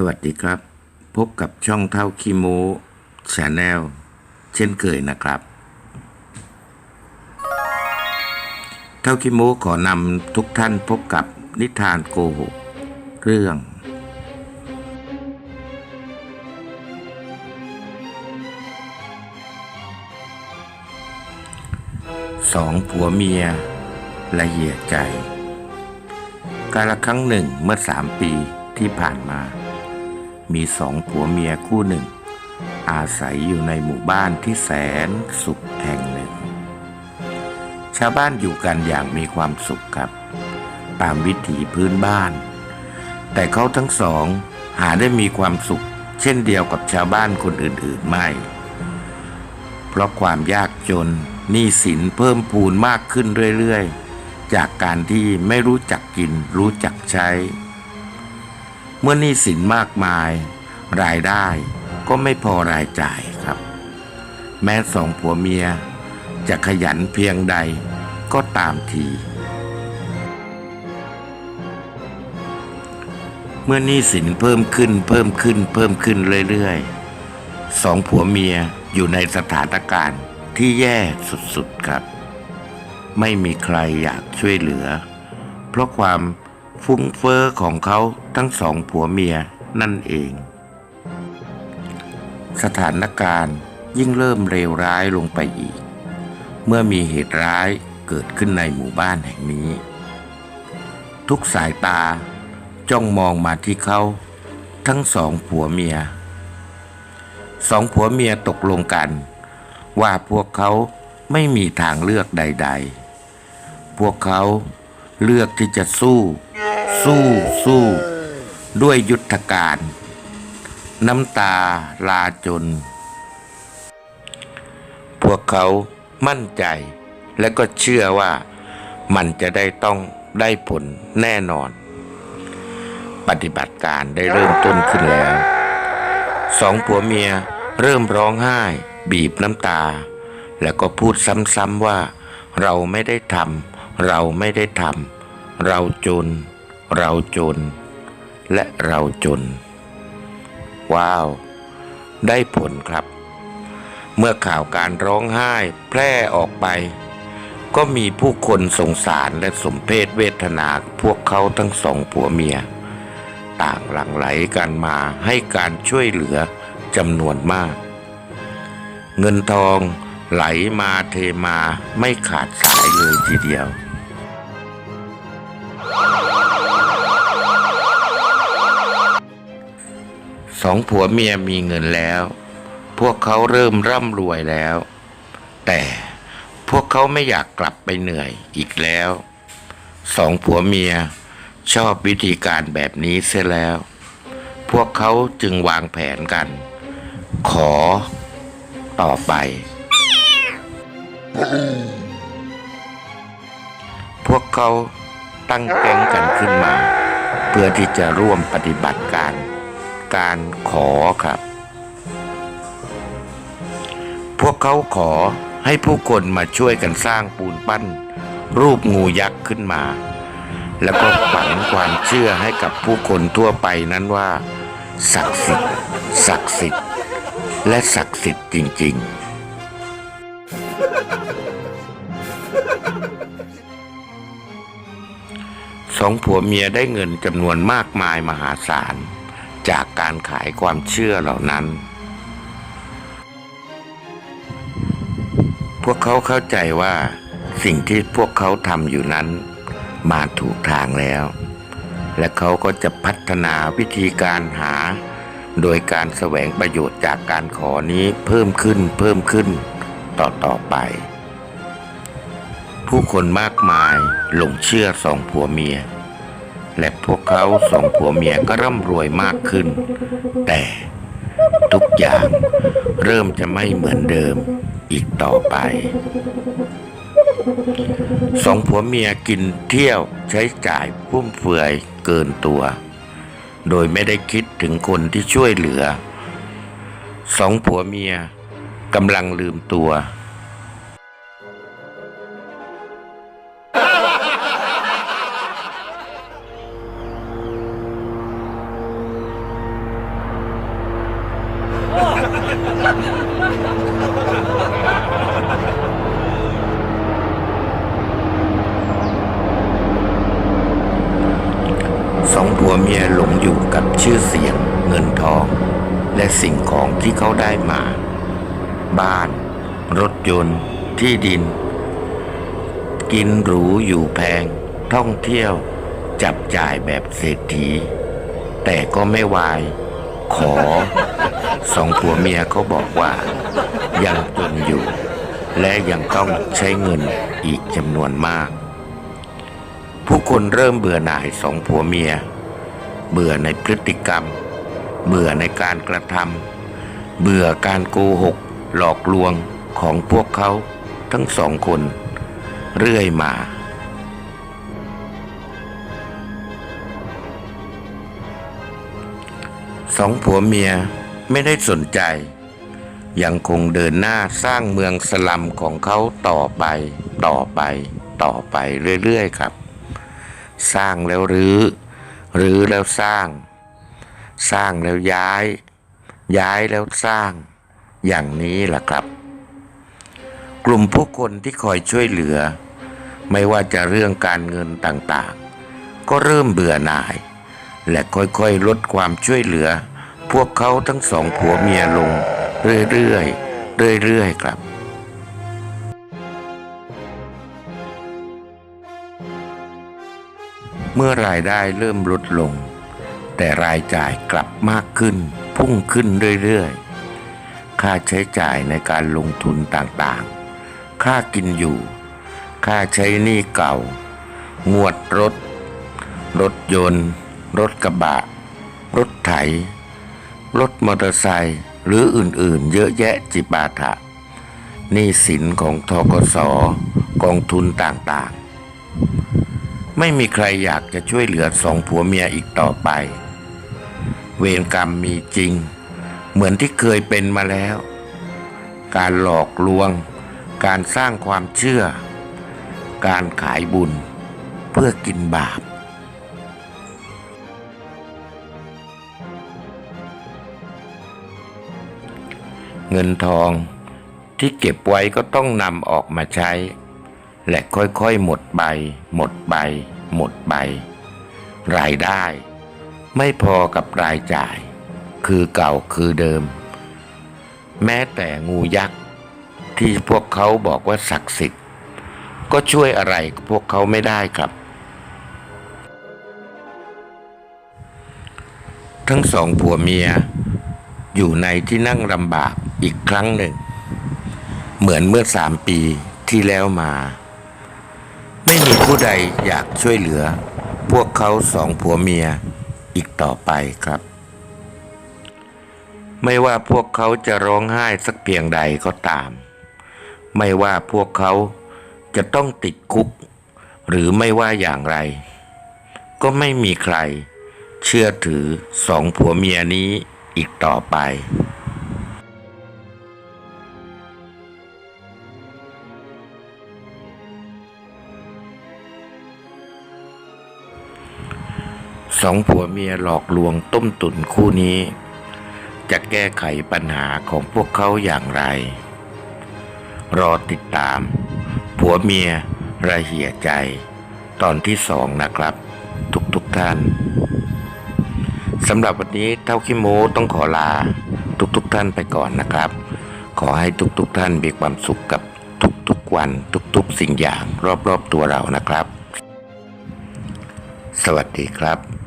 สวัสดีครับ พบกับช่องเท่าคีโมชาแนลเช่นเคยนะครับ เท่าคีโมขอนำทุกท่านพบกับนิทานโกหก เรื่อง สองผัวเมียละเหี่ยใจ กาละครั้งหนึ่งเมื่อสามปีที่ผ่านมา มีสองผัวเมียคู่หนึ่ง อาศัยอยู่ในหมู่บ้านที่แสนสุขแห่งหนึ่ง ชาวบ้านอยู่กันอย่างมีความสุขครับ ตามวิถีพื้นบ้าน แต่เขาทั้งสองหาได้มีความสุข เช่นเดียวกับชาวบ้านคนอื่นๆไม่ เพราะความยากจนหนี้สินเพิ่มพูนมากขึ้นเรื่อยๆ จากการที่ไม่รู้จักกินรู้จักใช้ เมื่อหนี้สินมากมาย รายได้ก็ไม่พอรายจ่ายครับ แม้สองผัวเมีย จะขยันเพียงใดก็ตามที เมื่อหนี้สินเพิ่มขึ้นเพิ่มขึ้นเพิ่มขึ้นเรื่อยๆสองผัวเมียอยู่ในสถานการณ์ที่แย่สุดๆครับ ไม่มีใครอยากช่วยเหลือ เพราะความ ฟุ้งเฟอ้อของเขาทั้งสองผัวเมียนั่นเอง สถานการณ์ยิ่งเริ่มเลวร้ายลงไปอีก เมื่อมีเหตุร้ายเกิดขึ้นในหมู่บ้านแห่งนี้ ทุกสายตาจ้องมองมาที่เขาทั้งสองผัวเมีย สองผัวเมียตกลงกัน ว่าพวกเขาไม่มีทางเลือกใด ๆ พวกเขาเลือกที่จะสู้ สู้สู้ด้วยยุทธการ น้ำตาลาจน พวกเขามั่นใจ และก็เชื่อว่ามันจะได้ต้องได้ผลแน่นอน ปฏิบัติการได้เริ่มต้นขึ้นแล้วสองผัวเมียเริ่มร้องไห้ บีบน้ำตา แล้วก็พูดซ้ำๆว่า เราไม่ได้ทำเราไม่ได้ทำเราจน เราจน และเราจน ว้าว ได้ผลครับ เมื่อข่าวการร้องไห้แพร่ออกไป ก็มีผู้คนสงสารและสมเพศเวทนาพวกเขาทั้งสองผัวเมีย ต่างหลั่งไหลกันมาให้การช่วยเหลือจำนวนมาก เงินทองไหลมาเทมาไม่ขาดสายเลยทีเดียว องผัวเมียมีเงินแล้ว พวกเขาเริ่มร่ำรวยแล้ว แต่พวกเขาไม่อยากกลับไปเหนื่อยอีกแล้ว สองผัวเมียชอบวิธีการแบบนี้เสียแล้ว พวกเขาจึงวางแผนกัน ขอต่อไป พวกเขาตั้งแก๊งกันขึ้นมา เพื่อที่จะร่วมปฏิบัติการ การขอครับ พวกเขาขอให้ผู้คนมาช่วยกันสร้างปูนปั้น รูปงูยักษ์ขึ้นมา แล้วก็ฝังความเชื่อให้กับผู้คนทั่วไปนั้นว่า ศักดิ์สิทธิ์ศักดิ์สิทธิ์และศักดิ์สิทธิ์จริง ๆสองผัวเมียได้เงินจำนวนมากมายมหาศาล จากการขายความเชื่อเหล่านั้น พวกเขาเข้าใจว่าสิ่งที่พวกเขาทำอยู่นั้น มาถูกทางแล้ว และเขาก็จะพัฒนาวิธีการหา โดยการแสวงประโยชน์จากการขอนี้เพิ่มขึ้นเพิ่มขึ้นต่อต่อไป ผู้คนมากมายหลงเชื่อสองผัวเมีย และพวกเขาสองผัวเมียก็ร่ำรวยมากขึ้น แต่ทุกอย่างเริ่มจะไม่เหมือนเดิมอีกต่อไป สองผัวเมียกินเที่ยวใช้จ่ายฟุ่มเฟือยเกินตัว โดยไม่ได้คิดถึงคนที่ช่วยเหลือ สองผัวเมียกำลังลืมตัว เมียหลงอยู่กับชื่อเสียง เงินทอง และสิ่งของที่เขาได้มา บ้าน รถยนต์ ที่ดิน กินหรูอยู่แพง ท่องเที่ยวจับจ่ายแบบเศรษฐี แต่ก็ไม่วาย ขอ สองผัวเมียเขาบอกว่า ยังจนอยู่ และยังต้องใช้เงินอีกจำนวนมาก ผู้คนเริ่มเบื่อหน่ายสองผัวเมีย เบื่อในพฤติกรรม เบื่อในการกระทำเบื่อการโกหก หลอกลวงของพวกเขาทั้งสองคน เรื่อยมา สองผัวเมียไม่ได้สนใจ ยังคงเดินหน้าสร้างเมืองสลัมของเขาต่อไป ต่อไป ต่อไปเรื่อยๆครับ สร้างแล้วรื้อ หรือแล้วสร้าง สร้างแล้วย้าย ย้ายแล้วสร้าง อย่างนี้ล่ะครับ กลุ่มผู้คนที่คอยช่วยเหลือ ไม่ว่าจะเรื่องการเงินต่างๆ ก็เริ่มเบื่อหน่าย และค่อยๆลดความช่วยเหลือ พวกเขาทั้งสองผัวเมียลง เรื่อยๆเรื่อยๆครับ เมื่อรายได้เริ่มลดลง แต่รายจ่ายกลับมากขึ้น พุ่งขึ้นเรื่อยๆ ค่าใช้จ่ายในการลงทุนต่างๆ ค่ากินอยู่ ค่าใช้หนี้เก่า งวดรถ รถยนต์ รถกระบะ รถไถ รถมอเตอร์ไซค์หรืออื่นๆ เยอะแยะจิปาถะหนี้สินของทกสกองทุนต่างๆ ไม่มีใครอยากจะช่วยเหลือสองผัวเมียอีกต่อไป เวรกรรมมีจริง เหมือนที่เคยเป็นมาแล้ว การหลอกลวง การสร้างความเชื่อ การขายบุญ เพื่อกินบาปเงินทองที่เก็บไว้ก็ต้องนำออกมาใช้ และค่อยๆหมดไป หมดไป หมดไป รายได้ ไม่พอกับรายจ่าย คือเก่าคือเดิม แม้แต่งูยักษ์ ที่พวกเขาบอกว่าศักดิ์สิทธิ์ ก็ช่วยอะไรพวกเขาไม่ได้ครับ ทั้งสองผัวเมีย อยู่ในที่นั่งลำบากอีกครั้งหนึ่ง เหมือนเมื่อสามปีที่แล้วมา ไม่มีผู้ใดอยากช่วยเหลือ พวกเขาสองผัวเมียอีกต่อไปครับ ไม่ว่าพวกเขาจะร้องไห้สักเพียงใดก็ตาม ไม่ว่าพวกเขาจะต้องติดคุก หรือไม่ว่าอย่างไร ก็ไม่มีใครเชื่อถือสองผัวเมียนี้อีกต่อไป สองผัวเมียหลอกลวงต้มตุ๋นคู่นี้ จะแก้ไขปัญหาของพวกเขาอย่างไร รอติดตาม ผัวเมียระเหี่ยใจ ตอนที่สองนะครับ ทุกๆทท่านสำหรับวันนี้เท่าขี้โม้ต้องขอลาทุกๆทท่านไปก่อนนะครับ ขอให้ทุกๆทท่านมีความสุขกับทุกๆวันทุกๆสิ่งอย่างรอบๆตัวเรานะครับ สวัสดีครับ